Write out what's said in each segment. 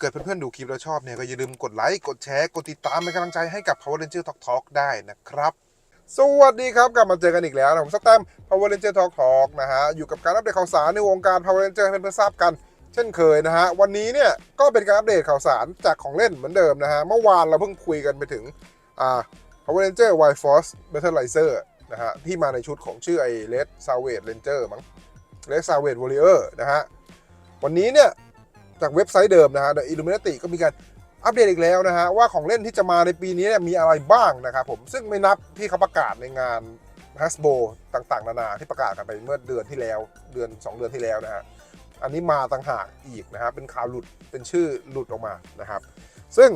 เกิดเพื่อนๆดูคลิปแล้วชอบเนี่ยก็อย่าลืมกดไลค์ กดแชร์ กดติดตามเป็นกำลังใจให้กับ Power Ranger Talk Talk ได้นะครับ สวัสดีครับ กลับมาเจอกันอีกแล้วนะผมสแตม Power Ranger Talk Talk นะฮะ อยู่กับการอัปเดตข่าวสารในวงการ Power Ranger ให้เพื่อนๆทราบกัน เช่นเคยนะฮะ วันนี้เนี่ยก็เป็นการอัปเดตข่าวสารจากของเล่นเหมือนเดิมนะฮะ เมื่อวานเราเพิ่งคุยกันไปถึงอ่า Power Ranger Wild Force Battleizer นะฮะที่มาในชุดของชื่อไอ้ Red Savage Ranger มั้ง Red Savage Warrior นะฮะวันนี้เนี่ย จากเว็บไซต์เดิมนะฮะ The Illuminati ก็มีการอัปเดตอีกแล้วนะฮะ ว่าของเล่นที่จะมาในปีนี้มีอะไรบ้างนะครับผมซึ่งไม่นับที่เขาประกาศในงาน Hasbro ต่างๆ นานาที่ประกาศกันไปเมื่อเดือนที่แล้วเดือน 2 เดือนที่แล้วนะฮะอันนี้มาต่างหากอีกนะฮะเป็นข่าวหลุดเป็นชื่อหลุดออกมานะครับ ซึ่ง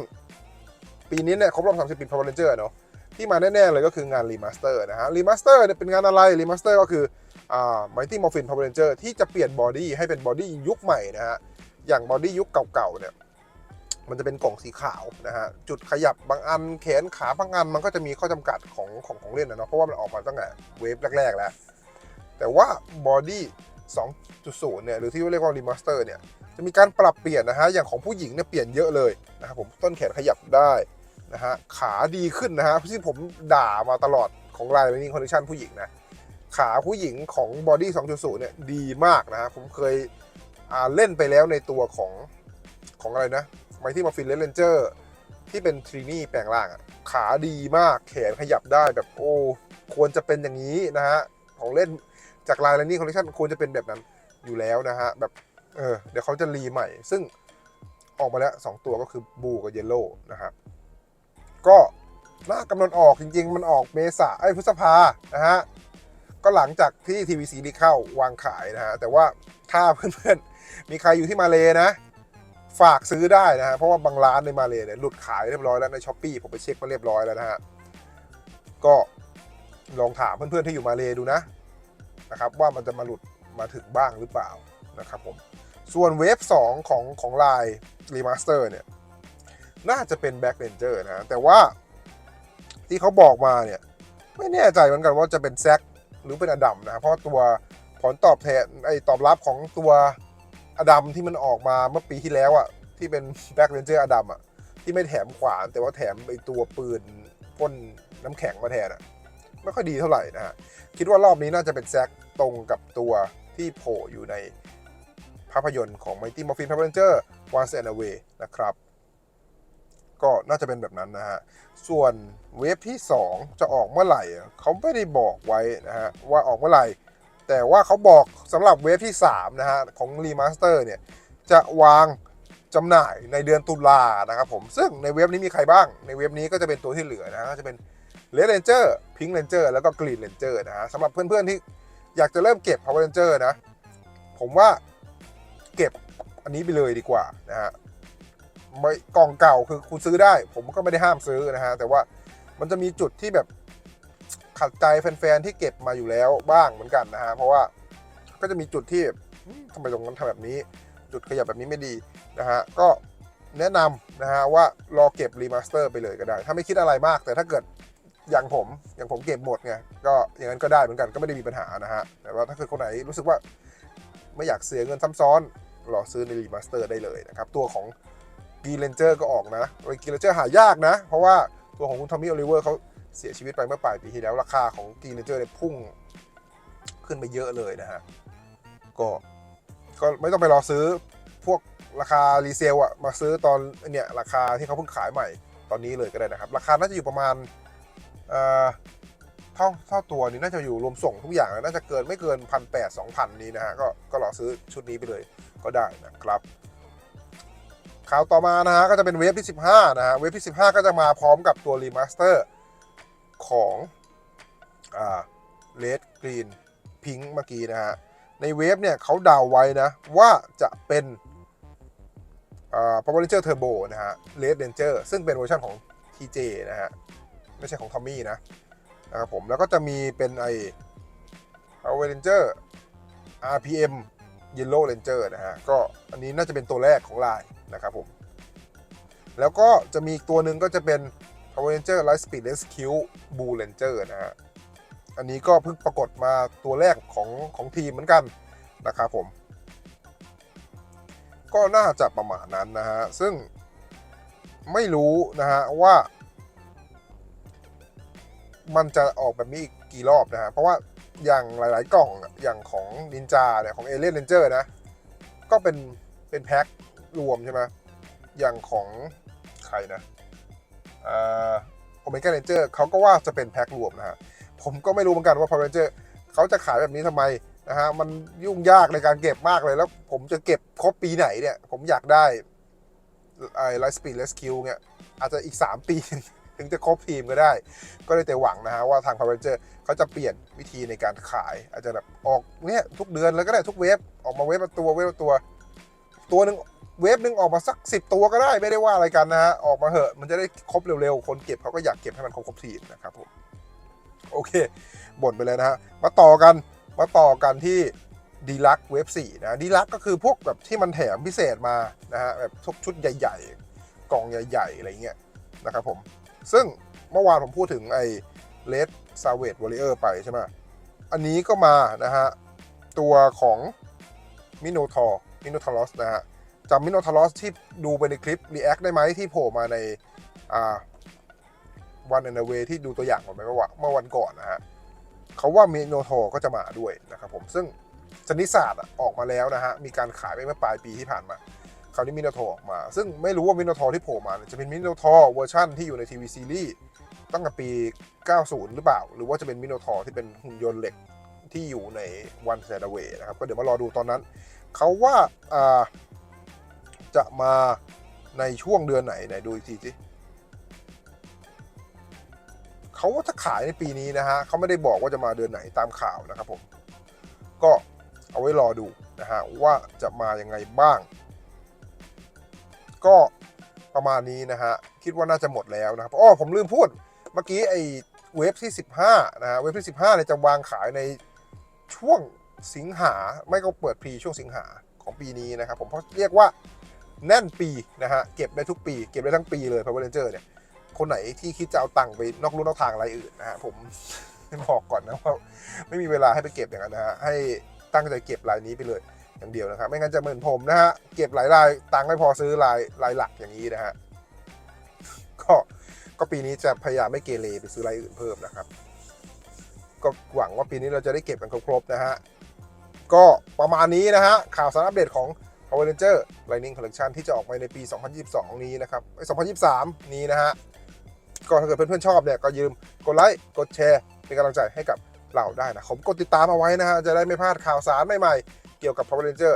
ปีนี้เนี่ยครบรอบ30ปี Power Ranger เนาะที่มาแน่ ๆ เลยก็คืองานรีมาสเตอร์นะฮะรีมาสเตอร์เนี่ยเป็นงานอะไรรีมาสเตอร์ก็คืออ่า Mighty Morphin Power Ranger ที่จะเปลี่ยนบอดี้ให้เป็นบอดี้ยุคใหม่นะฮะ อย่างบอดี้ยุคเก่าๆเนี่ยมันจะเป็นกล่องสีขาวนะฮะจุดขยับบางอันแขนขาบางอันมันก็จะมีข้อจำกัดของของของเล่นนะเนาะเพราะว่ามันออกมาตั้งแต่เวฟแรก ๆ แล้ว แต่ว่าบอดี้2.0 เนี่ยหรือที่เรียกว่ารีมาสเตอร์เนี่ยจะมีการปรับเปลี่ยนนะฮะอย่างของผู้หญิงเนี่ยเปลี่ยนเยอะเลยนะครับผมต้นแขนขยับได้นะฮะขาดีขึ้นนะฮะที่ผมด่ามาตลอดของลายนี้คอนดิชันผู้หญิงนะขาผู้หญิงของบอดี้2.0 เนี่ยดีมากนะฮะผมเคย เล่นไปแล้วในตัวของของอะไรนะไมที่มาฟินเลนเจอร์ที่เป็นทรีนี่แปลงร่างอะขาดีมากแขนขยับได้แบบโอ้ควรจะเป็นอย่างนี้นะฮะของเล่นจากลายแลนนี่คอลเลคชันควรจะเป็นแบบนั้นอยู่แล้วนะฮะแบบเออเดี๋ยวเขาจะรีใหม่ ซึ่งออกมาแล้ว 2 ตัวก็คือบูกับเยลโล่นะครับก็น่ากำลังออกจริง ๆ มันออกเมษาไอ้พฤษภานะฮะก็หลังจากที่ทีวีซีดีเข้าวางขายนะฮะแต่ว่าถ้าเพื่อนๆ มีใครอยู่ที่มาเลนะ ฝากซื้อได้นะฮะเพราะว่าบางร้านในมาเลเนี่ยหลุดขายเรียบร้อยแล้วในช้อปปีผมไปเช็คมาเรียบร้อยแล้วนะฮะก็ลองถามเพื่อนๆที่อยู่มาเลดูนะนะครับ ว่ามันจะมาหลุดมาถึงบ้างหรือเปล่านะครับผมส่วนเวฟ2ของของลายรีมาสเตอร์เนี่ยน่าจะเป็นแบ็กเรนเจอร์นะ แต่ว่าที่เขาบอกมาเนี่ย ไม่แน่ใจเหมือนกันว่าจะเป็นแซกหรือเป็นอดัมนะ เพราะตัวผลตอบแทนไอตอบรับของตัว อดัมที่มันออกมาเมื่อปีที่แล้วอะ่ะที่เป็นแบ็กเรนเจอร์อดัมอะที่ไม่แถมขวาน แต่ว่าแถมไอตัวปืนพ่นน้ำแข็งมาแทนอะ่ะไม่ค่อยดีเท่าไหร่นะฮะคิดว่ารอบนี้น่าจะเป็นแซกตรงกับตัวที่โผล่อยู่ในภาพยนตร์ของ Mighty Morphin Power Ranger Once and Away นะครับ ก็น่าจะเป็นแบบนั้นนะฮะ ส่วนเวฟที่ 2 จะออกเมื่อไหร่เขาไม่ได้บอกไว้นะฮะ ว่าออกเมื่อไหร่ แต่ว่าเขาบอกสำหรับเวฟที่ 3 นะฮะ ของรีมาสเตอร์เนี่ย จะวางจำหน่ายในเดือนตุลานะครับผม ซึ่งในเว็บนี้มีใครบ้าง ในเว็บนี้ก็จะเป็นตัวที่เหลือนะก็จะเป็นเลดเ r นเจอร์พิงค์เรนเจอร์แล้วก็กรีนเรนเจอร์นะฮะสำหรับเพื่อนๆที่อยากจะเริ่มเก็บ Power Ranger นะ ผมว่าเก็บอันนี้ไปเลยดีกว่านะฮะกล่องเก่าคือคุณซื้อได้ ผมก็ไม่ได้ห้ามซื้อนะฮะ แต่ว่ามันจะมีจุดที่แบบ ขัดใจแฟนๆที่เก็บมาอยู่แล้วบ้างเหมือนกันนะฮะเพราะว่าก็จะมีจุดที่ทำไมตรงนั้นทำแบบนี้ จุดขยับแบบนี้ไม่ดีนะฮะก็แนะนำนะฮะว่ารอเก็บรีมาสเตอร์ไปเลยก็ได้ ถ้าไม่คิดอะไรมาก แต่ถ้าเกิดอย่างผมอย่างผมเก็บหมดไงก็อย่างนั้นก็ได้เหมือนกันก็ไม่ได้มีปัญหานะฮะแต่ว่าถ้าเกิดคนไหนรู้สึกว่าไม่อยากเสียเงินซ้ำซ้อนรอซื้อในรีมาสเตอร์ได้เลยนะครับตัวของกีเลนเจอร์ก็ออกนะกีเลนเจอร์หายากนะ เพราะว่าตัวของคุณทอมมี่โอลิเวอร์เขา เสียชีวิตไปเมื่อปลายปีที่แล้วราคาของกีเนเจอร์เนี่ยพุ่งขึ้นไปเยอะเลยนะฮะ ก็ก็ไม่ต้องไปรอซื้อพวกราคารีเซลอะมาซื้อตอนเนี่ยราคาที่เขาเพิ่งขายใหม่ตอนนี้เลยก็ได้นะครับ ราคาน่าจะอยู่ประมาณเอ่อเท่าเท่าตัวนี้น่าจะอยู่รวมส่งทุกอย่างน่าจะเกินไม่เกินพันแปดสองพันนี้นะฮะก็ก็รอซื้อชุดนี้ไปเลยก็ได้นะครับ ข่าวต่อมานะฮะก็จะเป็นเวฟที่ 15 นะฮะเวฟที่ 15 ก็จะมาพร้อมกับตัวรีมาสเตอร์ ของเลดกรีนพิงเมื่อกี้นะฮะ ในเวฟเนี่ยเขาเดาวไว้นะ ว่าจะเป็นพอ่า Power Ranger Turbo นะฮะ Red Ranger ซึ่งเป็นเวอร์ชันของ TJ นะฮะ ไม่ใช่ของทอมมี่นะนะครับผม แล้วก็จะมีเป็นไอ Power Ranger RPM Yellow Ranger นะฮะ ก็อันนี้น่าจะเป็นตัวแรกของลายนะครับผม แล้วก็จะมีอีกตัวหนึ่งก็จะเป็น Power Ranger Light Speed Rescue Blue Ranger นะฮะ อันนี้ก็เพิ่งปรากฏมาตัวแรกของของทีมเหมือนกันนะครับผม ก็น่าจะประมาณนั้นนะฮะ ซึ่งไม่รู้นะฮะว่า มันจะออกแบบนี้อีกกี่รอบนะฮะ เพราะว่าอย่างหลาย ๆ กล่องอย่างของนินจาเนี่ยของเอเลนเ a นเจอร์นะ ก็เป็นเป็นแพ็ครวมใช่ไหมอย่างของใครนะ โอเมก้าเรนเจอร์เขาก็ว่าจะเป็นแพ็ครวมนะฮะผมก็ไม่รู้เหมือนกันว่าพอเรนเจอร์เขาจะขายแบบนี้ทำไมนะฮะมันยุ่งยากในการเก็บมากเลยแล้ว ผมจะเก็บครบปีไหนเนี่ย ผมอยากได้ไอ้ไลท์สปีดเลสคิวเนี่ยอาจจะอีก 3 ปี ถึงจะครบทีมก็ได้ ก็ได้แต่หวังนะฮะว่าทาง Power Ranger เขาจะเปลี่ยนวิธีในการขาย อาจจะแบบออกเนี่ยทุกเดือนแล้วก็ได้ทุกเวฟออกมาเวฟละตัวเวฟตัว ตัวหนึ่งเวฟหนึ่งออกมาสักสิตัวก็ได้ไม่ได้ว่าอะไรกันนะฮะออกมาเหอะมันจะได้ครบเร็วๆ คนเก็บเขาก็อยากเก็บให้มันครบครบทีนะครับผมโอเคบ่นไปเลยนะฮะมาต่อกันมาต่อกันที่ดีลักเวฟสี่นะดีลักก็คือพวกแบบที่มันแถมพิเศษมานะฮะแบบทุกชุดใหญ่ๆ กล่องใหญ่ๆ อะไรเงี้ยนะครับผมซึ่งเมื่อวานผมพูดถึงไอ้เลดซาเวตวอริเออร์ไปใช่ไหมอันนี้ก็มานะฮะตัวของมิโนทอร์ มิโนทอรอสนะฮะจำมิโนทอรอสที่ดูไปในคลิปรีแอคได้ไหมที่โผล่มาในอ่าวันในเวที่ดูตัวอย่างก่อนไหมว่าเมื่อวันก่อนนะฮะเขาว่ามิโนทอก็จะมาด้วยนะครับผมซึ่งชนิดศาสตร์ออกมาแล้วนะฮะมีการขายไปเมื่อปลายปีที่ผ่านมาคราวนี้มิโนทอออกมา ซึ่งไม่รู้ว่ามิโนทอที่โผล่มาจะเป็นมิโนทอเวอร์ชันที่อยู่ในทีวีซีรีส์ตั้งแต่ปี 90 หรือเปล่า หรือว่าจะเป็นมิโนทอที่เป็นหุ่นยนต์เหล็ก ที่อยู่ในวันเซดเวนะครับ ก็เดี๋ยวมารอดูตอนนั้น เขาว่าจะมาในช่วงเดือนไหนไหนดูอีกทีสิเขาว่าจะขายในปีนี้นะฮะเขาไม่ได้บอกว่าจะมาเดือนไหนตามข่าวนะครับผม ก็เอาไว้รอดูนะฮะว่าจะมายังไงบ้าง ก็ประมาณนี้นะฮะคิดว่าน่าจะหมดแล้วนะครับอ๋อผมลืมพูดเมื่อกี้ไอ้เวฟที่ 15 นะฮะเวฟที่ 15เนี่ยจะวางขายใน ช่วงสิงหาไม่ก็เปิดพรีช่วงสิงหาของปีนี้นะครับผมเพราะเรียกว่าแน่นปีนะฮะเก็บได้ทุกปี เก็บได้ทั้งปีเลย Power Ranger เนี่ยคนไหนที่คิดจะเอาตังค์ไปนอกลู่นอกทางอะไรอื่นนะฮะผมบอกก่อนนะว่าไม่มีเวลาให้ไปเก็บอย่างนั้นนะฮะให้ตั้งใจเก็บรายนี้ไปเลยอย่างเดียวนะครับ ไม่งั้นจะเหมือนผมนะฮะเก็บหลายรายตังค์ไม่พอซื้อรายรายหลักอย่างนี้นะฮะก็ก็ปีนี้จะพยายามไม่เกเรไปซื้อรายอื่นเพิ่มนะครับ ก็หวังว่าปีนี้เราจะได้เก็บกันครบๆนะฮะ ก็ประมาณนี้นะฮะ ข่าวสารอัปเดตของ Power Ranger Lightning Collection ที่จะออกมาในปี 2022 นี้นะครับไอ้2023 นี้นะฮะ ก็ถ้าเกิดเพื่อนๆชอบเนี่ยก็ยืมกดไลค์กดแชร์เป็นกำลังใจให้กับเราได้นะผมกดติดตามเอาไว้นะฮะ จะได้ไม่พลาดข่าวสารใหม่ๆ เกี่ยวกับ Power Ranger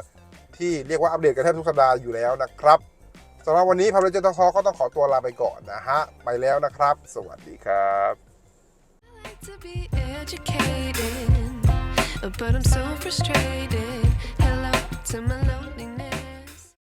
ที่เรียกว่าอัปเดตกันแทบทุกสัปดาห์อยู่แล้วนะครับสำหรับวันนี้ Power Ranger ทอก็ต้องขอตัวลาไปก่อนนะฮะ ไปแล้วนะครับ สวัสดีครับ like to be educated, but I'm so frustrated. Hello to my lonely